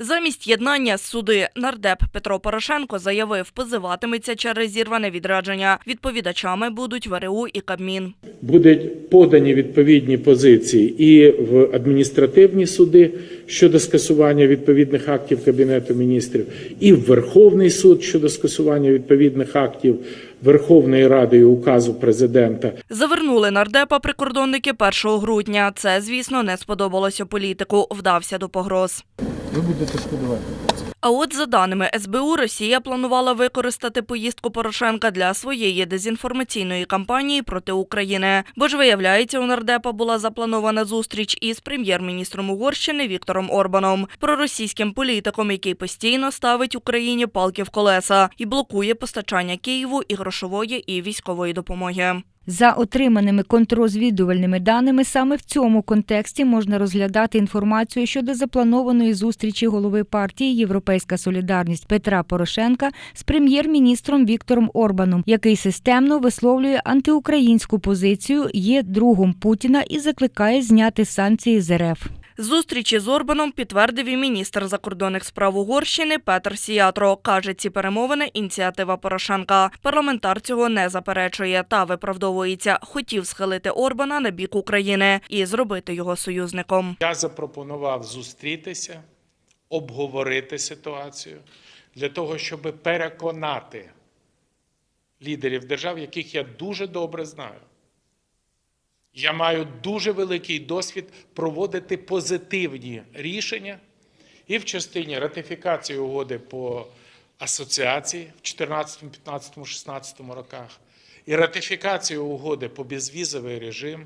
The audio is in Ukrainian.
Замість єднання суди нардеп Петро Порошенко заявив, позиватиметься через зірване відрядження. Відповідачами будуть ВРУ і Кабмін. Будуть подані відповідні позиції і в адміністративні суди щодо скасування відповідних актів Кабінету міністрів, і в Верховний суд щодо скасування відповідних актів Верховної Ради і указу президента. Завернули нардепа прикордонники 1 грудня. Це, звісно, не сподобалося політику. Вдався до погроз. Ви будете шкодувати. А от за даними СБУ, Росія планувала використати поїздку Порошенка для своєї дезінформаційної кампанії проти України. Бо ж виявляється, у нардепа була запланована зустріч із прем'єр-міністром Угорщини Віктором Орбаном, проросійським політиком, який постійно ставить Україні палки в колеса і блокує постачання Києву і грошової і військової допомоги. За отриманими контррозвідувальними даними, саме в цьому контексті можна розглядати інформацію щодо запланованої зустрічі голови партії Європейська Солідарність Петра Порошенка з прем'єр-міністром Віктором Орбаном, який системно висловлює антиукраїнську позицію, є другом Путіна і закликає зняти санкції з РФ. Зустрічі з Орбаном підтвердив і міністр закордонних справ Угорщини Петр Сіятро. Каже, ці перемовини – ініціатива Порошенка. Парламентар цього не заперечує та виправдовується. Хотів схилити Орбана на бік України і зробити його союзником. Я запропонував зустрітися, обговорити ситуацію для того, щоб переконати лідерів держав, яких я дуже добре знаю. Я маю дуже великий досвід проводити позитивні рішення. І в частині ратифікації угоди по асоціації в 2014, 2015, 2016 роках, і ратифікації угоди по безвізовий режим,